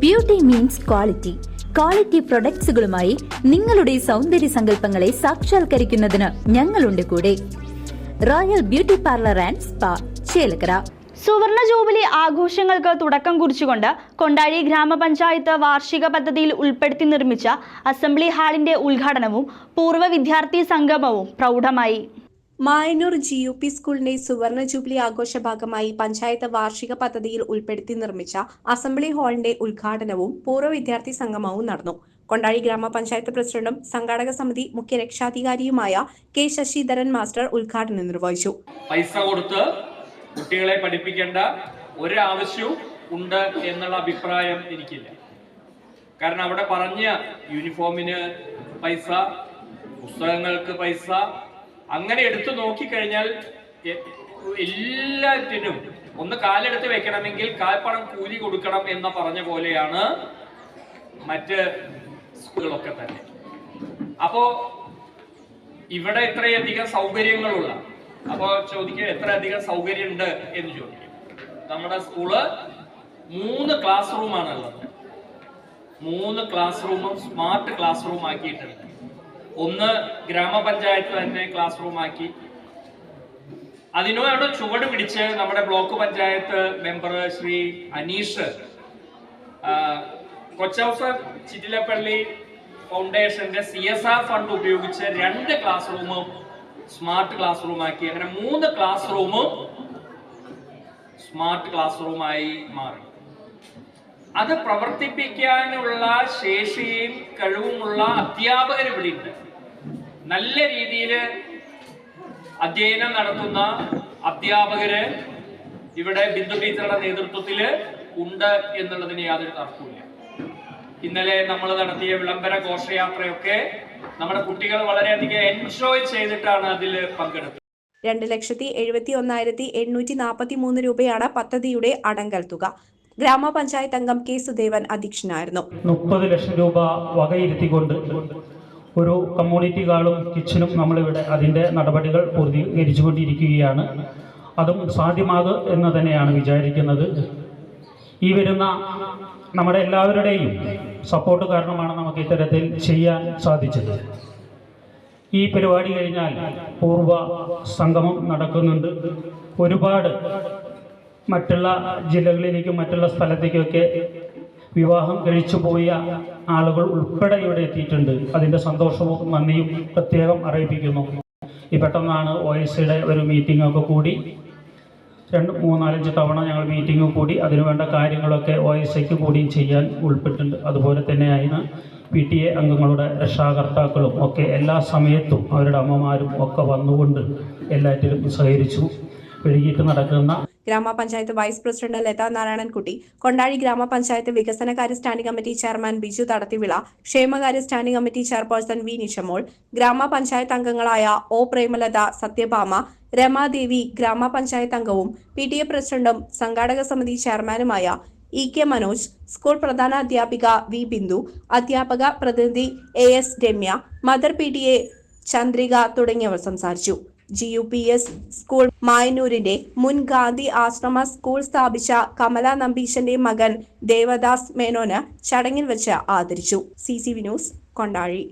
Beauty means quality quality പ്രൊഡക്ട്സുകളുമായി നിങ്ങളുടെ സൗന്ദര്യ സങ്കല്പങ്ങളെ സാക്ഷാത്കരിക്കുന്നതിന് ഞങ്ങളുണ്ട് കൂടെ. Royal beauty parlour and spa Chelakkara. സുവർണ ജൂബിലി ആഘോഷങ്ങൾക്ക് തുടക്കം കുറിച്ചുകൊണ്ട് കൊണ്ടാഴി ഗ്രാമപഞ്ചായത്ത് വാർഷിക പദ്ധതിയിൽ ഉൾപ്പെടുത്തി നിർമ്മിച്ച അസംബ്ലി ഹാളിന്റെ ഉദ്ഘാടനവും പൂർവ വിദ്യാർത്ഥി സംഗമവും പ്രൗഢമായി. മായന്നൂർ ജി യു പി സ്കൂളിന്റെ സുവർണ ജൂബിലി ആഘോഷ ഭാഗമായി പഞ്ചായത്ത് വാർഷിക പദ്ധതിയിൽ ഉൾപ്പെടുത്തി നിർമ്മിച്ച അസംബ്ലി ഹാളിന്റെ ഉദ്ഘാടനവും പൂർവ വിദ്യാർത്ഥി സംഗമവും നടന്നു. കൊണ്ടാഴി ഗ്രാമപഞ്ചായത്ത് പ്രസിഡന്റും സംഘാടക സമിതി മുഖ്യ രക്ഷാധികാരിയുമായ കെ ശശിധരൻ മാസ്റ്റർ ഉദ്ഘാടനം നിർവഹിച്ചു. പൈസ കൊടുത്ത് കുട്ടികളെ പഠിപ്പിക്കേണ്ട ഒരാവശ്യവും ഉണ്ട് എന്നുള്ള അഭിപ്രായം എനിക്കില്ല. കാരണം അവിടെ പറഞ്ഞ യൂണിഫോമിന് പൈസ പുസ്തകങ്ങൾക്ക് പൈസ അങ്ങനെ എടുത്തു നോക്കിക്കഴിഞ്ഞാൽ എല്ലാറ്റിനും ഒന്ന് കാലെടുത്ത് വെക്കണമെങ്കിൽ കാൽപ്പണം കൂലി കൊടുക്കണം എന്ന് പറഞ്ഞ പോലെയാണ് മറ്റ് സ്കൂളുകളൊക്കെ തന്നെ. അപ്പോ ഇവിടെ ഇത്രയധികം സൗകര്യങ്ങളുള്ള അപ്പോ ചോദിക്കുക എത്ര അധികം സൗകര്യം ഉണ്ട് എന്ന് ചോദിക്കും. നമ്മുടെ സ്കൂൾ മൂന്ന് ക്ലാസ് റൂമാണ് ഉള്ളത് മൂന്ന് ക്ലാസ് റൂമും സ്മാർട്ട് ക്ലാസ് റൂം ആക്കിയിട്ടുണ്ട്. ഒന്ന് ഗ്രാമപഞ്ചായത്ത് തന്നെ ക്ലാസ് റൂം ആക്കി. അതിനോട് ചുവട് പിടിച്ച് നമ്മുടെ ബ്ലോക്ക് പഞ്ചായത്ത് മെമ്പർ ശ്രീ അനീഷ് കൊച്ചൗസ ചിറ്റിലപ്പള്ളി ഫൗണ്ടേഷന്റെ സി എസ് ആർ ഫണ്ട് ഉപയോഗിച്ച് രണ്ട് ക്ലാസ് റൂമും സ്മാർട്ട് ക്ലാസ് റൂം ആക്കി. അങ്ങനെ മൂന്ന് ക്ലാസ് റൂമും സ്മാർട്ട് ക്ലാസ് റൂമായി മാറി. അത് പ്രവർത്തിപ്പിക്കാനുള്ള ശേഷിയും കഴിവുമുള്ള അധ്യാപകർ ഇവിടെ ഉണ്ട് നല്ല രീതിയിൽ അധ്യയനം നടത്തുന്ന അധ്യാപകര് ഇവിടെ ബിന്ദു ടീച്ചറുടെ നേതൃത്വത്തിൽ ഉണ്ട് എന്നുള്ളതിന് യാതൊരു തർക്കവുമില്ല. ഇന്നലെ നമ്മൾ നടത്തിയ വിളംബര ഘോഷയാത്രയൊക്കെ നമ്മുടെ കുട്ടികൾ വളരെയധികം എൻജോയ് ചെയ്തിട്ടാണ് അതിൽ പങ്കെടുത്തത്. രണ്ട് ലക്ഷത്തി എഴുപത്തി ഒന്നായിരത്തി എണ്ണൂറ്റി നാൽപ്പത്തി മൂന്ന് രൂപയാണ് പദ്ധതിയുടെ അടങ്കൽ തുക. ഗ്രാമപഞ്ചായത്ത് അംഗം കെ സുദേവൻ അധ്യക്ഷനായിരുന്നു. മുപ്പത് ലക്ഷം രൂപ വകയിരുത്തിക്കൊണ്ട് ഒരു കമ്മ്യൂണിറ്റി ഹാളും കിച്ചണും നമ്മളിവിടെ അതിന്റെ നടപടികൾ പൂർത്തീകരിച്ചുകൊണ്ടിരിക്കുകയാണ്. അതും സാധ്യമാകും എന്ന് തന്നെയാണ് വിചാരിക്കുന്നത്. ഈ വരുന്ന നമ്മുടെ എല്ലാവരുടെയും സപ്പോർട്ട് കാരണമാണ് നമുക്ക് ഇത്തരത്തിൽ ചെയ്യാൻ സാധിച്ചത്. ഈ പരിപാടി കഴിഞ്ഞാൽ പൂർവ സംഗമം നടക്കുന്നുണ്ട്. ഒരുപാട് മറ്റുള്ള ജില്ലകളിലേക്കും മറ്റുള്ള സ്ഥലത്തേക്കൊക്കെ വിവാഹം കഴിച്ചു പോയ ആളുകൾ ഉൾപ്പെടെ ഇവിടെ എത്തിയിട്ടുണ്ട്. അതിന്റെ സന്തോഷവും നന്ദിയും പ്രത്യേകം അറിയിപ്പിക്കുന്നു. ഈ പെട്ടെന്നാണ് ഒ എസ് സിയുടെ ഒരു മീറ്റിംഗ് ഒക്കെ കൂടി. രണ്ട് മൂന്നാലഞ്ച് തവണ ഞങ്ങൾ മീറ്റിംഗ് കൂടി. അതിനുവേണ്ട കാര്യങ്ങളൊക്കെ ഒ എസ് ഐക്ക് കൂടിയും ചെയ്യാൻ ഉൾപ്പെട്ടിട്ടുണ്ട്. അതുപോലെ തന്നെയായിരുന്നു പി ടി എ അംഗങ്ങളുടെ രക്ഷാകർത്താക്കളും ഒക്കെ എല്ലാ സമയത്തും അവരുടെ അമ്മമാരും ഒക്കെ വന്നുകൊണ്ട് എല്ലാറ്റിലും സഹകരിച്ചു. വൈകിട്ട് നടക്കുന്ന ഗ്രാമപഞ്ചായത്ത് വൈസ് പ്രസിഡന്റ് ലത നാരായണൻകുട്ടി കൊണ്ടാഴി ഗ്രാമപഞ്ചായത്ത് വികസനകാര്യ standing committee chairman Biju Thadathivila ക്ഷേമകാര്യ standing committee chairperson V Nishamol ഗ്രാമപഞ്ചായത്ത് അംഗങ്ങളായ ഒ പ്രേമലത സത്യഭാമ രമാദേവി ഗ്രാമപഞ്ചായത്ത് അംഗവും പി ടി എ പ്രസിഡന്റും സംഘാടക സമിതി ചെയർമാനുമായ ഇ കെ മനോജ് സ്കൂൾ പ്രധാന അധ്യാപിക വി ബിന്ദു അധ്യാപക പ്രതിനിധി A S Ramya mother P T A Chandrika തുടങ്ങിയവർ സംസാരിച്ചു. G U P S school മായന്നൂരിന്റെ മുൻ ഗാന്ധി ആശ്രമ സ്കൂൾ സ്ഥാപിച്ച കമല നമ്പീശന്റെ മകൻ ദേവദാസ് മേനോന് ചടങ്ങിൽ വെച്ച് ആദരിച്ചു. C C V news Kondazhy.